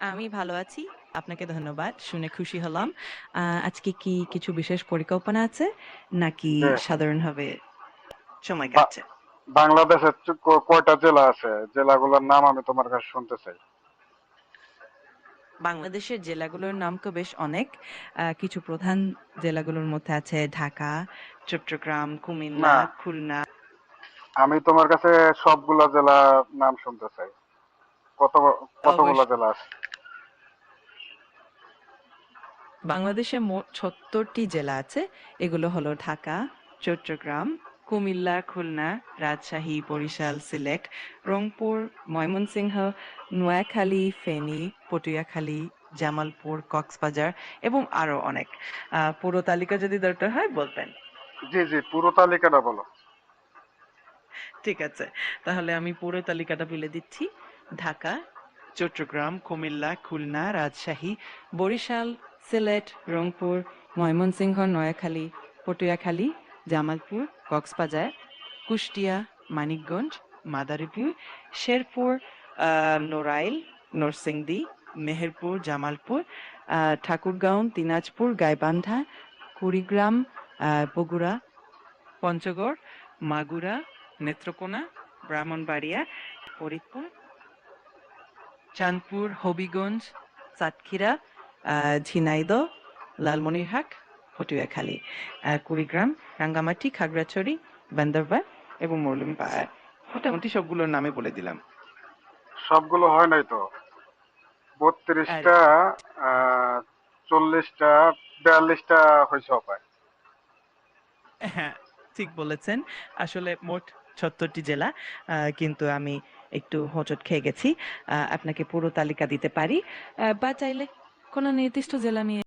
আমি ভালো আছি। আপনাকে ধন্যবাদ। শুনে খুশি হলাম। আজকে কি কিছু বিশেষ পরিকল্পনা আছে? নাকি সাধারণভাবে সময় কাটছে? বাংলাদেশের কয়টা জেলা আছে? জেলাগুলোর নাম আমি তোমার কাছে শুনতে চাই। বাংলাদেশের জেলাগুলোর নাম তো বেশ অনেক। কিছু প্রধান জেলাগুলোর মধ্যে আছে ঢাকা, চট্টগ্রাম, কুমিল্লা, খুলনা। আমি তোমার কাছে সবগুলা জেলার নাম শুনতে চাই। কত কতগুলা জেলা আছে? বাংলাদেশে মোট ৭৬ টি জেলা আছে। এগুলো হলো ঢাকা, চট্টগ্রাম, কুমিল্লা, খুলনা, রাজশাহী, বরিশাল, সিলেট, রংপুর, ময়মনসিংহ, নোয়াখালী, ফেনী, পটুয়াখালী, জামালপুর, কক্সবাজার এবং আরও অনেক। পুরো তালিকা যদি দরকার হয় বলবেন। জি, জি, পুরো তালিকাটা বলো। ঠিক আছে। তাহলে আমি পুরো তালিকাটা বলে দিচ্ছি। ঢাকা, চট্টগ্রাম, কুমিল্লা, খুলনা, রাজশাহী, বরিশাল, সিলেট, রংপুর, ময়মনসিংহ, নয়াখালী পটুয়াখালী, জামালপুর, কক্সবাজার, কুষ্টিয়া, মানিকগঞ্জ, মাদারীপুর, শেরপুর, আ নড়াইল, নরসিংদী, মেহেরপুর, জামালপুর, ঠাকুরগাঁও, দিনাজপুর, গাইবান্ধা, কুড়িগ্রাম, বগুড়া, পঞ্চগড়, মাগুরা, নেত্রকোনা, ব্রাহ্মণবাড়িয়া, ফরিদপুর, চাঁদপুর, হবিগঞ্জ, সাতক্ষীরা, ঝিনাইদহ, লালমনিরহাট, পটুয়াখালী, কুড়িগ্রাম, রাঙ্গামাটি, খাগড়াছড়ি, বান্দরবান এবং মৌলভীবাজার। মোটামুটি সবগুলোর নামে বলে দিলাম। সবগুলো হয় নাই তো। ৩২ আর টা, আ ৪০ টা, ৪২ টা হইছে অপায়। হ্যাঁ, ঠিক বলেছেন। আসলে মোট ৭৬ টি জেলা। কিন্তু আমি একটু হোঁচট খেয়ে গেছি। আপনাকে পুরো তালিকা দিতে পারি। বা চাইলে কোনো নির্দিষ্ট জেলা নিয়ে